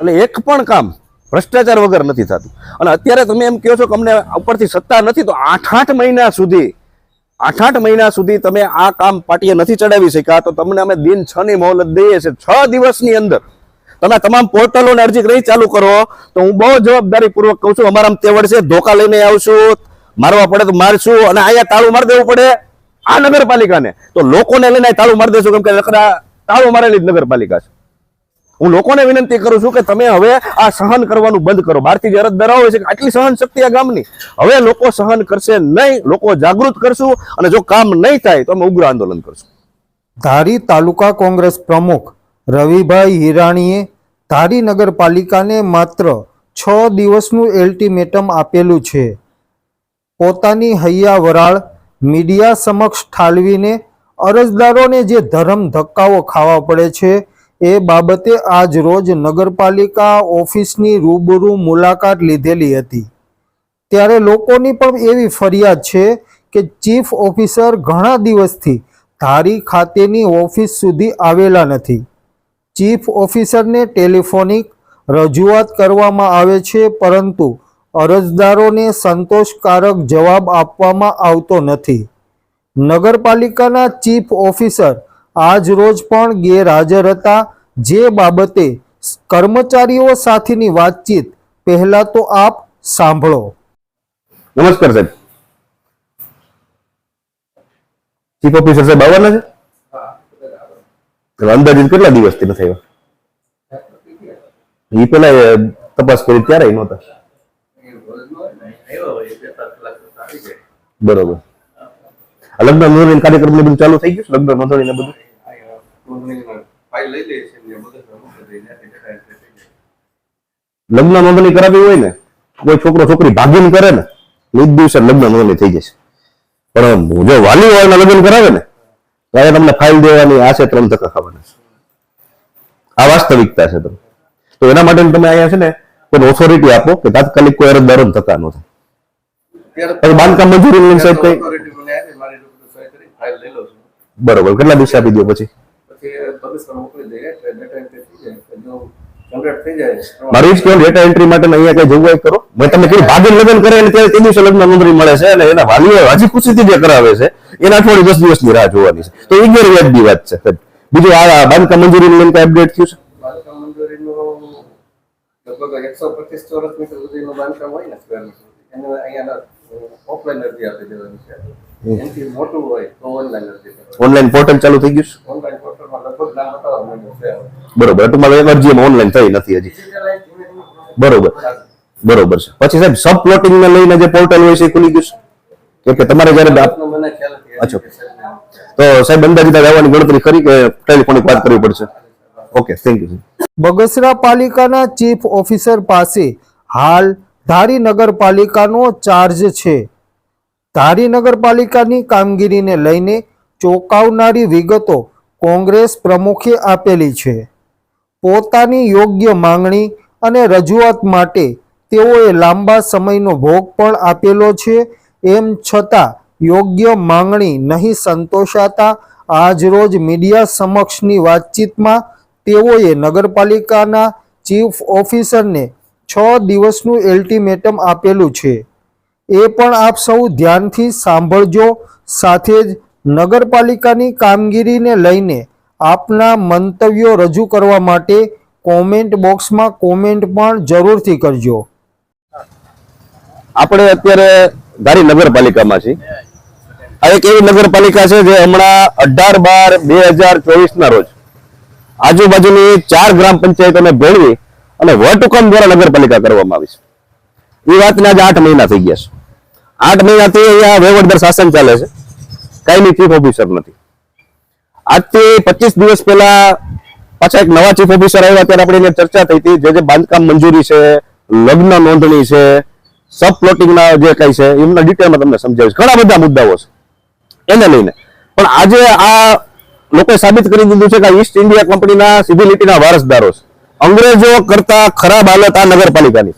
એટલે એક પણ કામ ભ્રષ્ટાચાર વગર નથી થતું. અને અત્યારે તમે એમ કહો છો કે અમને ઉપરથી સત્તા નથી, તો આઠ આઠ મહિના સુધી આઠ આઠ મહિના સુધી તમે આ કામ પાર્ટીએ નથી ચડાવી શક્યા, તો તમને અમે દિન છ ની મોહલત દઈએ છીએ. છ દિવસની અંદર તમે તમામ પોર્ટલોને અરજી રહી ચાલુ કરો, તો હું બહુ જવાબદારી પૂર્વક કહું છું અમારા તેવડ છે, ધોકા લઈને આવશું, મારવા પડે તો મારશું, અને અહીંયા તાળું મારી દેવું પડે આ નગરપાલિકાને. તો લોકોને લઈને તાળું મારી દેશું, કેમ કે તાળું મારેલી જ નગરપાલિકા છે. હું લોકોને વિનંતી કરું છું કે તમે હવે આ સહન કરવાનું બંધ કરો. બહારથી જે અરજદારો હોય છે આટલી સહન શક્તિ આ ગામની, હવે લોકો સહન કરશે નહીં, લોકો જાગૃત કરશું અને જો કામ નહીં થાય તો અમે ઉગ્ર આંદોલન કરશું. ધારી તાલુકા કોંગ્રેસ પ્રમુખ રવિભાઈ હિરાણીએ ધારી નગરપાલિકાને માત્ર છ દિવસનું એલ્ટિમેટમ આપેલું છે. પોતાની હૈયા વરાળ મીડિયા સમક્ષ ઠાલવીને અરજદારોને જે ધરમ ધક્કાઓ ખાવા પડે છે એ બાબતે આજ રોજ નગરપાલિકા ઓફિસની રૂબરૂ મુલાકાત લીધેલી હતી. ત્યારે લોકોની પણ એવી ફરિયાદ છે કે ચીફ ઓફિસર ઘણા દિવસથી ધારી ખાતેની ઓફિસ સુધી આવેલા નથી. ચીફ ઓફિસરને ટેલિફોનિક રજૂઆત કરવામાં આવે છે, પરંતુ અરજદારોને સંતોષકારક જવાબ આપવામાં આવતો નથી. નગરપાલિકાના ચીફ ઓફિસર આજ રોજ પણ ગેરહાજર હતા. જે બાબતે કર્મચારીઓ સાથેની વાતચીત પહેલા તો આપ સાંભળો. નમસ્કાર સાહેબ. ચીફ ઓફિસર સાહેબ આવવાના છે? અંદાજિત કેટલા દિવસથી નથી આવ્યા? એ પેલા તપાસ કરી ત્યારે નહોતા. બરોબર. લગ્ન નોંધણી કાર્યક્રમ ને બધું ચાલુ થઈ ગયું? લગ્ન નોંધણી ને બધું? લગ્ન નોંધણી કરાવી હોય ને કોઈ છોકરો છોકરી ભાગીને કરે ને એ જ દિવસે લગ્ન નોંધણી થઈ જશે. પણ જો વાલી હોય લગ્ન કરાવે ને ત્યારે તમને ફાઇલ દેવાની આ છે ત્રણ ટકા ખાવાના છે. આ વાસ્તવિકતા છે તમે તો એના માટે તમે અહીંયા છે ને કોઈ ઓથોરિટી આપો કે તાત્કાલિક કોઈ અરજદારો થતા ન થાય. બાંધકામ મંજૂરી સાહેબ કઈ બરોબર કેટલા દિવસે આપી દો પછી? મારું જ કહેવાનું ડેટા એન્ટ્રી માટે અહીંયા કઈ જોગવાઈ કરો. મેં તમને કીધું ભાગીને લગ્ન કરે અને ત્યારે તે દિવસે લગ્ન નોંધણી મળે છે અને એના વાલીઓ હજી ખુશીથી જે કરાવે છે એના થોડી દસ દિવસની રાહ જોવાની છે. તો એ ગેરવ્યાજબી વાત છે. બીજું આ બાંધકામ મંજૂરી લઈને કઈ અપડેટ થયું છે? લગભગ એકસો પચીસ ચોરસ મીટર સુધીનું બાંધકામ હોય ને સ્ક્વેર મીટર એને અહીંયા ઓફલાઈન અરજી આપી દેવાની છે. એનાથી મોટું હોય તો ઓનલાઈન અરજી ઓનલાઈન પોર્ટલ ચાલુ થઈ ગયું બરોબર તમારે એમાં ઓનલાઈન થઈ નથી હજી. બરોબર. બરોબર છે. પછી સાહેબ સબ પ્લોટિંગ ને લઈને જે પોર્ટલ હોય છે એ ખુલી ગયું છે? કે કે તમારે જયારે આપ- આપનો મને ખ્યાલ નથી અચ્છા. તો સાહેબ અંદાજિત આવવાની ગણતરી કરી કે ટેલિફોનિક વાત કરવી પડશે? ઓકે થેન્ક યુ બગસરા પાલિકાના ચીફ ઓફિસર પાસે હાલ ધારી નગરપાલિકાનો ચાર્જ છે. ધારી નગરપાલિકાની કામગીરીને લઈને ચોંકાવનારી વિગતો કોંગ્રેસ પ્રમુખે આપેલી છે. પોતાની યોગ્ય માંગણી અને રજૂઆત માટે તેઓએ લાંબા સમયનો ભોગ પણ આપેલો છે. એમ છતાં યોગ્ય માંગણી નહીં સંતોષાતા આજરોજ મીડિયા સમક્ષની વાતચીતમાં તેઓએ નગરપાલિકાના ચીફ ઓફિસરને છ દિવસનું એલ્ટિમેટમ આપેલું છે. એ પણ આપ સૌ ધ્યાનથી સાંભળજો. સાથે જ નગરપાલિકાની કામગીરીને લઈને આપના મંતવ્યો રજૂ કરવા માટે કોમેન્ટ બોક્સમાં કોમેન્ટ પણ જરૂરથી કરજો. આપણે અત્યારે ધારી નગરપાલિકામાં છીએ. આ એક એવી નગરપાલિકા છે જે હમણાં અઢાર બાર બે હજાર ચોવીસના રોજ આજુબાજુની ચાર ગ્રામ પંચાયતોને ભેળવી અને વટહુકમ દ્વારા નગરપાલિકા કરવામાં આવી છે. એ વાતને આજે આઠ મહિના થઈ ગયા છે. આઠ મહિનાથી અહીંયા વહીવટદાર શાસન ચાલે છે. કાંઈની ચીફ ઓફિસર નથી. આજથી પચીસ દિવસ પહેલા પાછા એક નવા ચીફ ઓફિસર આવ્યા ત્યારે આપણે એની ચર્ચા થઈ હતી. જે જે બાંધકામ મંજૂરી છે, લગ્ન નોંધણી છે સબ પ્લોટિંગના જે કઈ છે, એમના ડિટેલમાં તમને સમજાવીશ. ઘણા બધા મુદ્દાઓ છે. એને લઈને. પણ આજે આ લોકોએ સાબિત કરી દીધું છે કે ઈસ્ટ ઇન્ડિયા કંપનીના સીધી લીટીના વારસદારો છે. અંગ્રેજો કરતા ખરાબ હાલત આ નગરપાલિકાની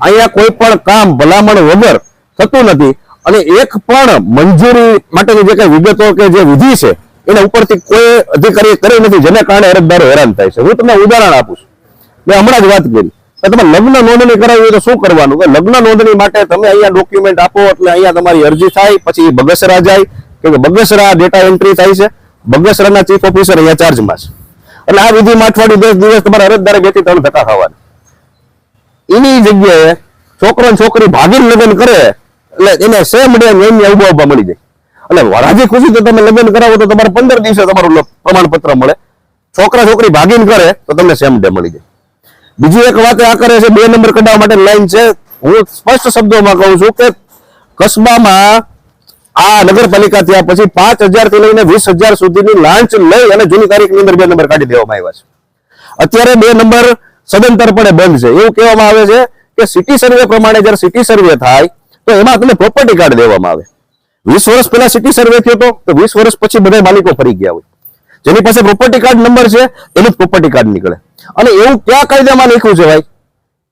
અહીંયા કોઈ પણ કામ ભલામણ વગર થતું નથી. અને એક પણ મંજૂરી માટેની જે કઈ વિગતો કે જે વિધિ છે, એના ઉપરથી કોઈ અધિકારી કરી નથી, જેના કારણે અરજદારો હેરાન થાય છે. હું તમને ઉદાહરણ આપું છું. મેં હમણાં જ વાત કરી. કે તમે લગ્ન નોંધણી કરાવી હોય તો શું કરવાનું? કે લગ્ન નોંધણી માટે તમે અહીંયા ડોક્યુમેન્ટ આપો એટલે અહીંયા તમારી અરજી થાય, પછી બગસરા જાય. કે બગસરા ડેટા એન્ટ્રી થાય છે. બગસરાના ચીફ ઓફિસર અહીંયા ચાર્જમાં છે. એટલે આ વિધિમાં અઠવાડિયું દસ દિવસ તમારા અરજદારે બેથી ત્રણ ધક્કા ખાવાના. એની જગ્યાએ છોકરો છોકરી ભાગીને લગ્ન કરે એટલે એને સેમ ડે એમની ઊભા ઊભા મળી જાય. એટલે વરાજે ખુશી તો તમે લગ્ન કરાવો તો તમારે પંદર દિવસે તમારું પ્રમાણપત્ર મળે. છોકરા છોકરી ભાગીને કરે તો તમને સેમ ડે મળી જાય. બીજી એક વાત આ કરે છે, બે નંબર કઢાવવા માટે લાઈન છે. હું સ્પષ્ટ શબ્દોમાં કહું છું કે કસ્બામાં આ નગરપાલિકા થયા પછી પાંચ હજારથી લઈને વીસ હજાર સુધીની લાંચ લઈ અને જૂની તારીખની અંદર બે નંબર કાઢી દેવામાં આવ્યા છે. અત્યારે બે નંબર સદંતરપણે બંધ છે. એવું કહેવામાં આવે છે કે સિટી સર્વે પ્રમાણે જ્યારે સિટી સર્વે થાય તો એમાં તમને પ્રોપર્ટી કાર્ડ દેવામાં આવે. વીસ વર્ષ પહેલા સિટી સર્વે થયો હતો, તો વીસ વર્ષ પછી બધા માલિકો ફરી ગયા હોય. જેની પાસે પ્રોપર્ટી કાર્ડ નંબર છે, એનું જ પ્રોપર્ટી કાર્ડ નીકળે. અને એવું ક્યાં કાયદામાં લખ્યું છે ભાઈ?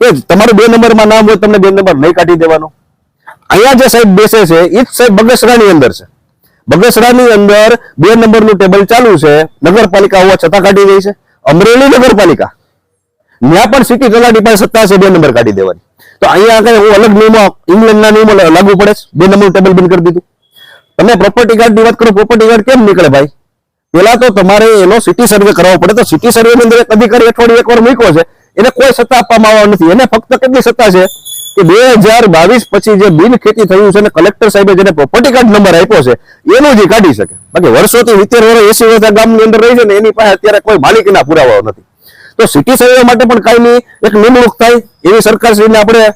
કે તમારું બે નંબરમાં નામ હોય, તમને બે નંબર નહીં કાઢી દેવાનો. અહીંયા જે સાહેબ બેસે છે, એ જ સાહેબ બગસરાની અંદર છે. બગસરાની અંદર બે નંબરનું ટેબલ ચાલુ છે, નગરપાલિકા હોવા છતાં કાઢી ગઈ છે. અમરેલી નગરપાલિકા. ત્યાં પણ સિટી તલાટી પાસે સત્તા છે બે નંબર કાઢી દેવાની. તો અહીંયા કઈ હું અલગ નિયમો ઇંગ્લેન્ડના નિયમો લાગુ પડે બે નંબર ટેબલ બંધ કરી દીધું. તમે પ્રોપર્ટી કાર્ડની વાત કરો પ્રોપર્ટી કાર્ડ કેમ નીકળે ભાઈ? પેલા તો તમારે એનો સિટી સર્વે કરાવવો પડે. તો સિટી સર્વે અંદર એક અધિકારી અઠવાડિયે એકવાર મૂક્યો છે. એને કોઈ સત્તા આપવામાં આવવા નથી. એને ફક્ત કેટલી સત્તા છે? કે બે હજાર બાવીસ પછી જે બિન ખેતી થયું છે અને કલેક્ટર સાહેબે જેને પ્રોપર્ટી કાર્ડ નંબર આપ્યો છે, એનું જે કાઢી શકે. બાકી વર્ષોથી સિત્તેર વર્ષ એસી વર્ષ ગામની અંદર રહી છે ને એની પાસે અત્યારે કોઈ માલિકીના પુરાવાઓ નથી. તો સિટી સર્વે માટે પણ કાયમી એક નિમણૂક થાય એવી સરકારશ્રીને આપણે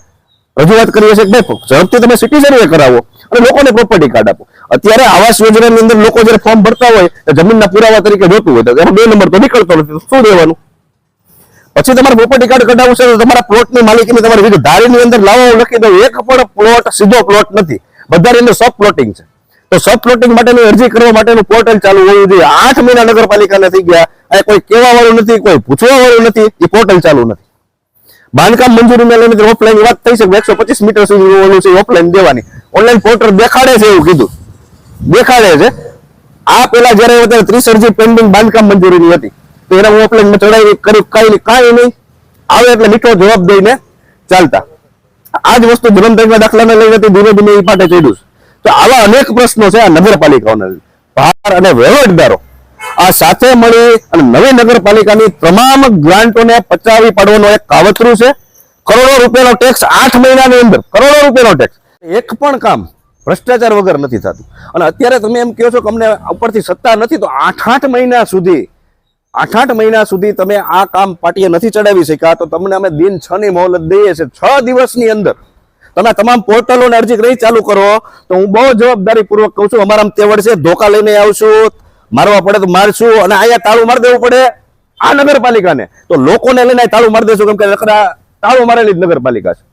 રજૂઆત કરીએ છીએ. કે ભાઈ ઝડપથી તમે સિટી સર્વે કરાવો અને લોકોને પ્રોપર્ટી કાર્ડ આપો. અત્યારે આવાસ યોજનાની અંદર લોકો જ્યારે ફોર્મ ભરતા હોય, તો જમીનના પુરાવા તરીકે જોતું હોય, તો બે નંબર તો નીકળતો નથી. શું દેવાનું પછી તમારે પ્રોપર્ટી કાર્ડ કઢાવવું છે, તો તમારા પ્લોટની માલિકીની તમારે વિગત ધારીની અંદર લાવો, લખી દઉં એક પણ પ્લોટ સીધો પ્લોટ નથી. બધાની અંદર સબ પ્લોટિંગ છે. તો સબ પ્લોટિંગ માટેની અરજી કરવા માટેનું પોર્ટલ ચાલુ હોવું જોઈએ. આઠ મહિના નગરપાલિકાને થઈ ગયા. આ કોઈ કહેવા વાળું નથી, કોઈ પૂછવા વાળું નથી, એ પોર્ટલ ચાલુ નથી. બાંધકામ મંજૂરી લઈને ઓફલાઈન વાત થઈ શકે એકસો પચીસ મીટર સુધી ઓલું છે ઓફલાઈન દેવાની. ઓનલાઈન પોર્ટલ દેખાડે છે એવું કીધું. દેખાડે છે. આ પેલા જયારે અત્યારે ત્રીસ પેન્ડિંગ બાંધકામ મંજૂરીની હતી, તો એને હું ઓફલાઈન ચડાવી, કરી કઈ કાંઈ નહીં. આવે એટલે મીઠો જવાબ દઈને ચાલતા. આ જ વસ્તુ ધરમભાઈના દાખલાને લઈને ધીમે ધીમે એ પાટે ચડ્યું તો આવા અનેક પ્રશ્નો છે આ નગરપાલિકાઓના ભાર અને વહીવટદારો આ સાથે મળી અને નવી નગરપાલિકાની તમામ ગ્રાન્ટોને પચાવી પાડવાનો એક કાવતરું છે. કરોડો રૂપિયાનો ટેક્સ આઠ મહિનાની અંદર, કરોડો રૂપિયાનો ટેક્સ એક પણ કામ ભ્રષ્ટાચાર વગર નથી થતું. અને અત્યારે તમે એમ કહો છો કે અમને ઉપરથી સત્તા નથી, તો આઠ આઠ મહિના સુધી, આઠ આઠ મહિના સુધી તમે આ કામ પાટીએ નથી ચડાવી શક્યા, તો તમને અમે દિન છ ની મોહલત દઈએ છીએ. છ દિવસની અંદર તમે તમામ પોર્ટલોને અરજી રહી ચાલુ કરો. તો હું બહુ જવાબદારી પૂર્વક કહું છું અમારા તેવડ છે, ધોકા લઈને આવશું. મારવા પડે તો મારશું અને અહીંયા તાળું મારી દેવું પડે આ નગરપાલિકાને. તો લોકોને લઈને તાળું મારી દેશું કેમ કે તાળું મારેલી જ નગરપાલિકા છે.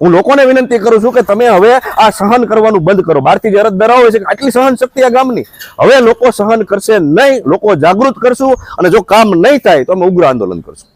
હું લોકોને વિનંતી કરું છું કે તમે હવે આ સહન કરવાનું બંધ કરો. બહારથી જે અરજદારો હોય છે આટલી સહન શક્તિ આ ગામની, હવે લોકો સહન કરશે નહીં, લોકો જાગૃત કરશું અને જો કામ નહીં થાય તો અમે ઉગ્ર આંદોલન કરશું.